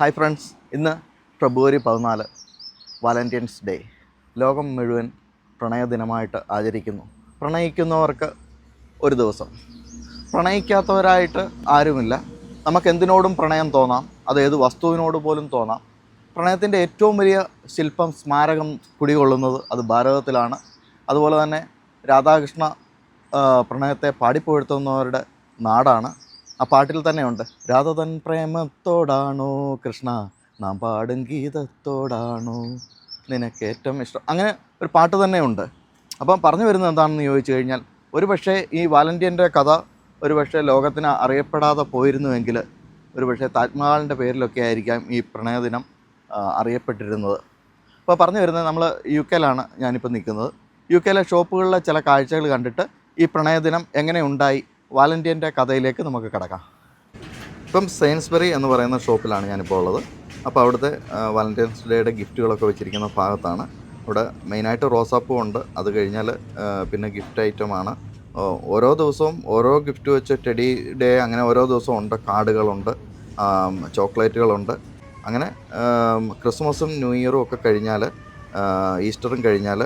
Hi friends ഇന്ന് ഫെബ്രുവരി പതിനാല് Valentine's day. ലോകം മുഴുവൻ പ്രണയ ദിനമായിട്ട് ആചരിക്കുന്നു. പ്രണയിക്കുന്നവർക്ക് ഒരു ദിവസം. പ്രണയിക്കാത്തവരായിട്ട് ആരുമില്ല. നമുക്ക് എന്തിനോടും പ്രണയം തോന്നാം. അത് ഏത് വസ്തുവിനോട് പോലും തോന്നാം. പ്രണയത്തിന്റെ ഏറ്റവും വലിയ ശില്പം സ്മാരകം കുടികൊള്ളുന്നത് അത് ഭാരതത്തിലാണ്. അതുപോലെ തന്നെ രാധാകൃഷ്ണ പ്രണയത്തെ പാടിപ്പുഴത്തുന്നവരുടെ നാടാണ്. ആ പാട്ടിൽ തന്നെയുണ്ട്. രാധതൻ പ്രേമത്തോടാണോ കൃഷ്ണ? നാം പാടും ഗീതത്തോടാണോ? നിനക്ക് ഏറ്റവും ഇഷ്ടം. അങ്ങനെ ഒരു പാട്ട് തന്നെയുണ്ട്. അപ്പം പറഞ്ഞു വരുന്നത് എന്താണെന്ന് ചോദിച്ചു കഴിഞ്ഞാൽ ഒരു പക്ഷേ ഈ വാലന്റിയന്റെ കഥ ഒരു പക്ഷേ ലോകത്തിന് അറിയപ്പെടാതെ പോയിരുന്നുവെങ്കിൽ ഒരു പക്ഷേ താജ്മഹാളിന്റെ പേരിലൊക്കെ ആയിരിക്കാം ഈ പ്രണയദിനം അറിയപ്പെട്ടിരുന്നത്. അപ്പോൾ പറഞ്ഞു വരുന്നത് നമ്മൾ യു കെയിലാണ് ഞാനിപ്പോൾ നിൽക്കുന്നത്. യു കെയിലെ ഷോപ്പുകളിലെ ചില കാഴ്ചകൾ കണ്ടിട്ട് ഈ പ്രണയദിനം എങ്ങനെ ഉണ്ടായി? വാലന്റിയന്റെ കഥയിലേക്ക് നമുക്ക് കിടക്കാം. ഇപ്പം സെയിൻസ്ബറി എന്ന് പറയുന്ന ഷോപ്പിലാണ് ഞാനിപ്പോൾ ഉള്ളത്. അപ്പോൾ അവിടുത്തെ വാലന്റൈൻസ് ഡേയുടെ ഗിഫ്റ്റുകളൊക്കെ വെച്ചിരിക്കുന്ന ഭാഗത്താണ്. ഇവിടെ മെയിനായിട്ട് റോസാപ്പൂ ഉണ്ട്. അത് കഴിഞ്ഞാൽ പിന്നെ ഗിഫ്റ്റ് ഐറ്റമാണ് ഓരോ ദിവസവും ഓരോ ഗിഫ്റ്റ് വെച്ച് ടെഡി ഡേ അങ്ങനെ ഓരോ ദിവസവും ഉണ്ട്. കാർഡുകളുണ്ട് ചോക്ലേറ്റുകളുണ്ട്. അങ്ങനെ ക്രിസ്മസും ന്യൂ ഇയറും ഒക്കെ കഴിഞ്ഞാൽ ഈസ്റ്ററും കഴിഞ്ഞാൽ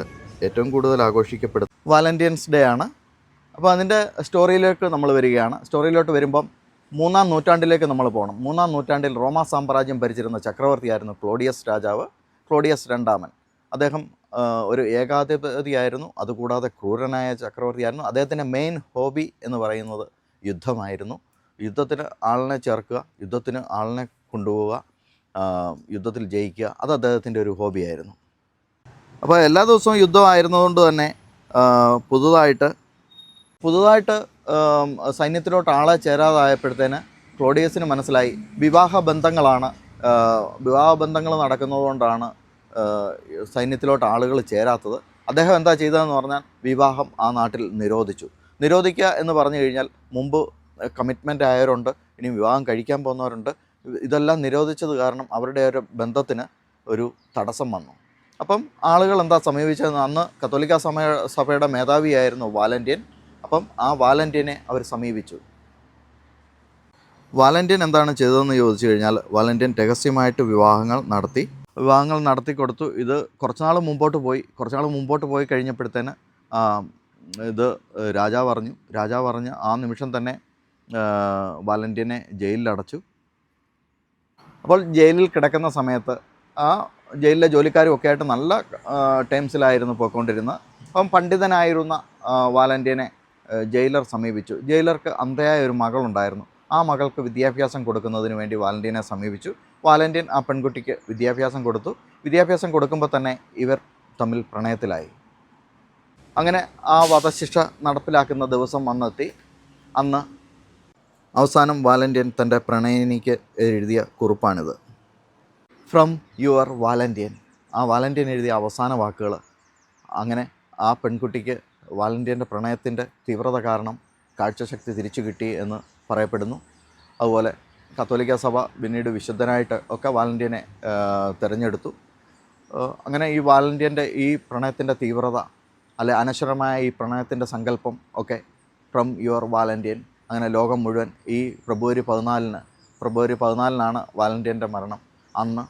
ഏറ്റവും കൂടുതൽ ആഘോഷിക്കപ്പെടുന്നത് വാലന്റൈൻസ് ഡേ ആണ്. അപ്പോൾ അതിന്റെ സ്റ്റോറിയിലേക്ക് നമ്മൾ വരികയാണ്. സ്റ്റോറിയിലോട്ട് വരുമ്പം മൂന്നാം നൂറ്റാണ്ടിലേക്ക് നമ്മൾ പോകണം മൂന്നാം നൂറ്റാണ്ടിൽ റോമാ സാമ്രാജ്യം ഭരിച്ചിരുന്ന ചക്രവർത്തിയായിരുന്നു ക്ലോഡിയസ് രാജാവ് ക്ലോഡിയസ് രണ്ടാമൻ. അദ്ദേഹം ഒരു ഏകാധിപതിയായിരുന്നു. അതുകൂടാതെ ക്രൂരനായ ചക്രവർത്തിയായിരുന്നു. അദ്ദേഹത്തിന്റെ മെയിൻ ഹോബി എന്ന് പറയുന്നത് യുദ്ധമായിരുന്നു. യുദ്ധത്തിന് ആളിനെ ചേർക്കുക യുദ്ധത്തിന് ആളിനെ കൊണ്ടുപോവുക യുദ്ധത്തിൽ ജയിക്കുക അത് അദ്ദേഹത്തിന്റെ ഒരു ഹോബിയായിരുന്നു അപ്പോൾ എല്ലാ ദിവസവും യുദ്ധമായിരുന്നതുകൊണ്ട് തന്നെ പുതുതായിട്ട് പുതുതായിട്ട് സൈന്യത്തിലോട്ട് ആളെ ചേരാതായപ്പോഴത്തേന് ക്ലോഡിയസിന് മനസ്സിലായി വിവാഹ ബന്ധങ്ങളാണ് വിവാഹ ബന്ധങ്ങൾ നടക്കുന്നതുകൊണ്ടാണ് സൈന്യത്തിലോട്ട് ആളുകൾ ചേരാത്തത്. അദ്ദേഹം എന്താ ചെയ്തതെന്ന് പറഞ്ഞാൽ വിവാഹം ആ നാട്ടിൽ നിരോധിച്ചു. നിരോധിക്കുക എന്ന് പറഞ്ഞു കഴിഞ്ഞാൽ മുമ്പ് കമ്മിറ്റ്മെന്റ് ആയവരുണ്ട് ഇനി വിവാഹം കഴിക്കാൻ പോകുന്നവരുണ്ട്. ഇതെല്ലാം നിരോധിച്ചത് കാരണം അവരുടെ ഒരു ബന്ധത്തിന് ഒരു തടസ്സം വന്നു. അപ്പം ആളുകൾ എന്താ സമീപിച്ചതെന്ന്? അന്ന് കത്തോലിക്ക സമയ സഭയുടെ മേധാവിയായിരുന്നു വാലന്റിയൻ അപ്പം ആ വാലന്റൈനെ അവർ സമീപിച്ചു. വാലന്റൈൻ എന്താണ് ചെയ്തതെന്ന് ചോദിച്ചു കഴിഞ്ഞാൽ വാലന്റൈൻ രഹസ്യമായിട്ട് വിവാഹങ്ങൾ നടത്തി. വിവാഹങ്ങൾ നടത്തി കൊടുത്തു. ഇത് കുറച്ചുനാൾ മുമ്പോട്ട് പോയി. കുറച്ചുനാൾ മുമ്പോട്ട് പോയി കഴിഞ്ഞപ്പോഴത്തേന് ഇത് രാജാവ് അറിഞ്ഞു. രാജാവ് അറിഞ്ഞ് ആ നിമിഷം തന്നെ വാലന്റൈനെ ജയിലിലടച്ചു അപ്പോൾ ജയിലിൽ കിടക്കുന്ന സമയത്ത് ആ ജയിലിലെ ജോലിക്കാരും ഒക്കെ ആയിട്ട് നല്ല ടൈംസിലായിരുന്നു പോയിക്കൊണ്ടിരുന്നത്. അപ്പം പണ്ഡിതനായിരുന്ന ആ, ജയിലർ സമീപിച്ചു. ജയിലർക്ക് അന്ധയായ ഒരു മകളുണ്ടായിരുന്നു. ആ മകൾക്ക് വിദ്യാഭ്യാസം കൊടുക്കുന്നതിന് വേണ്ടി വാലന്റീനെ സമീപിച്ചു. വാലന്റീൻ ആ പെൺകുട്ടിക്ക് വിദ്യാഭ്യാസം കൊടുത്തു. വിദ്യാഭ്യാസം കൊടുക്കുമ്പോൾ തന്നെ ഇവർ തമ്മിൽ പ്രണയത്തിലായി. അങ്ങനെ ആ വധശിക്ഷ നടപ്പിലാക്കുന്ന ദിവസം വന്നെത്തി. അന്ന് അവസാനം വാലന്റീൻ തന്റെ പ്രണയിനിക്ക് എഴുതിയ കുറിപ്പാണിത്. From your Valentine. ആ വാലന്റീൻ എഴുതിയ അവസാന വാക്കുകൾ അങ്ങനെ ആ പെൺകുട്ടിക്ക് വാലന്റിയന്റെ പ്രണയത്തിന്റെ തീവ്രത കാരണം കാഴ്ചശക്തി തിരിച്ചു കിട്ടി എന്ന് പറയപ്പെടുന്നു. അതുപോലെ കത്തോലിക്ക സഭ പിന്നീട് വിശുദ്ധനായിട്ട് ഒക്കെ വാലന്റിയനെ തിരഞ്ഞെടുത്തു. അങ്ങനെ ഈ വാലന്റിയന്റെ ഈ പ്രണയത്തിന്റെ തീവ്രത അല്ലെ അനശ്വരമായ ഈ പ്രണയത്തിന്റെ സങ്കല്പം ഒക്കെ ഫ്രം യുവർ വാലന്റിയൻ അങ്ങനെ ലോകം മുഴുവൻ ഈ ഫെബ്രുവരി പതിനാലിന് ഫെബ്രുവരി പതിനാലിനാണ് വാലന്റിയന്റെ മരണം. അന്ന്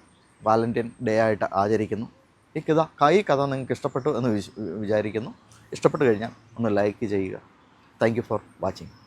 വാലന്റിയൻ ഡേ ആയിട്ട് ആചരിക്കുന്നു. ഈ കഥ ഈ കഥ നിങ്ങൾക്ക് ഇഷ്ടപ്പെട്ടു എന്ന് വിച്- വിചാരിക്കുന്നു. ഇഷ്ടപ്പെട്ടു കഴിഞ്ഞാൽ ഒന്ന് ലൈക്ക് ചെയ്യുക. Thank you for watching